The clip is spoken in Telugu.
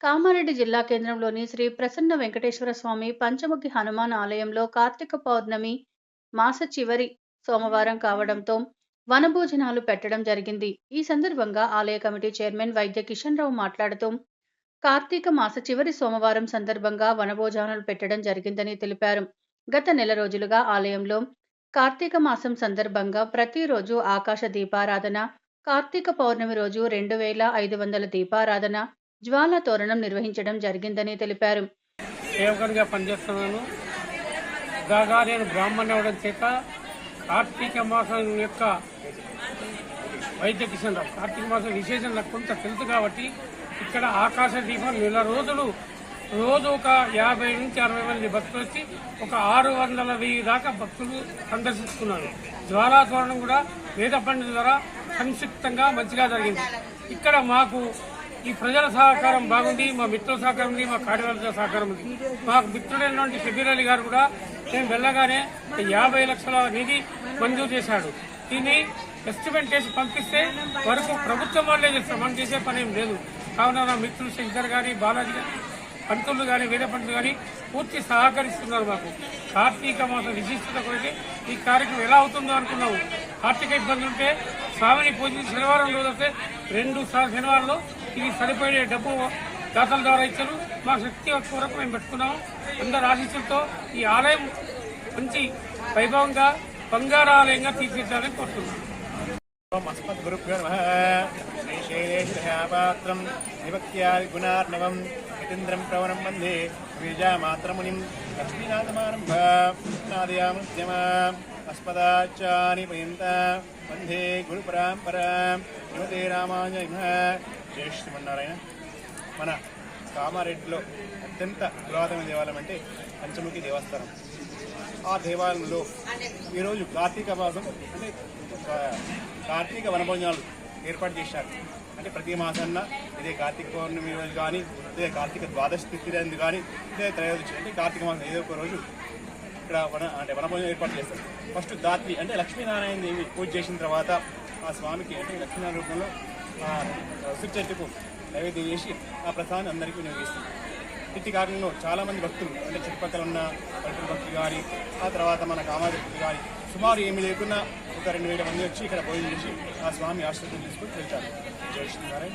కామారెడ్డి జిల్లా కేంద్రంలోని శ్రీ ప్రసన్న వెంకటేశ్వర స్వామి పంచముఖి హనుమాన్ ఆలయంలో కార్తీక పౌర్ణమి మాస చివరి సోమవారం కావడంతో వనభోజనాలు పెట్టడం జరిగింది. ఈ సందర్భంగా ఆలయ కమిటీ చైర్మన్ వైద్య కిషన్ రావు మాట్లాడుతూ కార్తీక మాస చివరి సోమవారం సందర్భంగా వనభోజనాలు పెట్టడం జరిగిందని తెలిపారు. గత నెల రోజులుగా ఆలయంలో కార్తీక మాసం సందర్భంగా ప్రతిరోజు ఆకాశ దీపారాధన కార్తీక పౌర్ణమి రోజు రెండు వేల ఐదు వందల దీపారాధన జ్వాల తోరణం నిర్వహించడం జరిగిందని తెలిపారు. సేవకునిగా పనిచేస్తున్నాను. కాగా నేను బ్రాహ్మణ్ అవడం చేత కార్తీక మాసం యొక్క వైద్య కిషన్ రావు కార్తీక మాసం విశేషం నాకు కొంత తెలుసు కాబట్టి ఇక్కడ ఆకాశ దీపం నెల రోజులు రోజు ఒక యాభై నుంచి అరవై మంది భక్తులు వచ్చి ఒక ఆరు వందల వెయ్యి దాకా భక్తులు సందర్శిస్తున్నారు. జ్వాలా తోరణం కూడా వేద పండితుల ద్వారా సంక్షిప్తంగా మంచిగా జరిగింది. ఇక్కడ మాకు ఈ ప్రజల సహకారం బాగుంది మా మిత్రుల సహకారం ఉంది మా కార్యవర్గ సహకారం ఉంది. మాకు మిత్రుడైనటువంటి షబీర్ గారు కూడా మేము వెళ్ళగానే యాభై లక్షల నిధి మంజూరు చేశాడు. దీన్ని ఎస్టిమేట్ చేసి పంపిస్తే వరకు ప్రభుత్వం వాళ్ళే చేస్తారు. మనం చేసే పని ఏం లేదు. కావున నా మిత్రులు శంకర్ గారి బాలాజీ గారి పంతులు కానీ వేరే పంతులు కానీ పూర్తి సహకరిస్తున్నారు మాకు. కార్తీక మాసం విశిష్టత గురించి ఈ కార్యక్రమం ఎలా అవుతుందో అనుకున్నాము. ఆర్థిక ఇబ్బందులు ఉంటే స్వామిని పూజించి శనివారం రోజు వస్తే రెండు సార్లు శనివారంలో ఇది సరిపోయే డబ్బు దాతల ద్వారా ఇచ్చారు. మా శక్తి వరకు మేము పెట్టుకున్నాము. అందరు ఆశీస్సులతో ఈ ఆలయం మంచి వైభవంగా బంగారు ఆలయంగా తీర్చిద్దామని కోరుతున్నాను శ్రీశైలేశ్వరాపాత్రం విభక్త్యాది గుణార్ణవం యతీంద్రం ప్రవణం వందే. బీజామాత్రమునిం లక్ష్మీనాథమారంభ. నాదయామృత్యమా नादयामुद्यम अस्मदाचानि पर्यन्त वन्दे गुरुपराम्परा యువతే రామాయ జయ శ్రీమన్నారాయణ మన కామారెడ్డిలో అత్యంత పురాతన దేవాలయం అంటే పంచముఖి దేవస్థానం ఆ దేవాలయంలో ఈరోజు కార్తీక మాసం అంటే ఒక కార్తీక వనభోజనాలు ఏర్పాటు చేశారు అంటే ప్రతి మాసాన్న ఇదే కార్తీక పౌర్ణమి రోజు కానీ ఇదే కార్తీక ద్వాదశి తిథి రోజు కానీ ఇదే త్రయోదశి అంటే కార్తీక మాసం ఏదో ఒక రోజు ఇక్కడ వన అంటే వనభోజనం ఏర్పాటు చేస్తారు. ఫస్ట్ దాత్రి అంటే లక్ష్మీనారాయణ దేవి పూజ చేసిన తర్వాత ఆ స్వామికి అంటే లక్ష్మీనారాయణ రూపంలో ఆ చెట్టుకు నైవేద్యం చేసి ఆ ప్రసాదాన్ని అందరికీ వినియోగిస్తుంది ఇట్టి కారణంలో చాలామంది భక్తులు అంటే చుట్టుపక్కల ఉన్న పల్లెటూరు భక్తులు కానీ ఆ తర్వాత మన కామారెడ్డి భక్తులు కానీ సుమారు ఏమి లేకున్నా ఒక రెండు వేల మంది వచ్చి ఇక్కడ భోజనం చేసి ఆ స్వామి ఆశ్రదం తీసుకుని వెళ్తారు. జై శ్రీనారాయణ.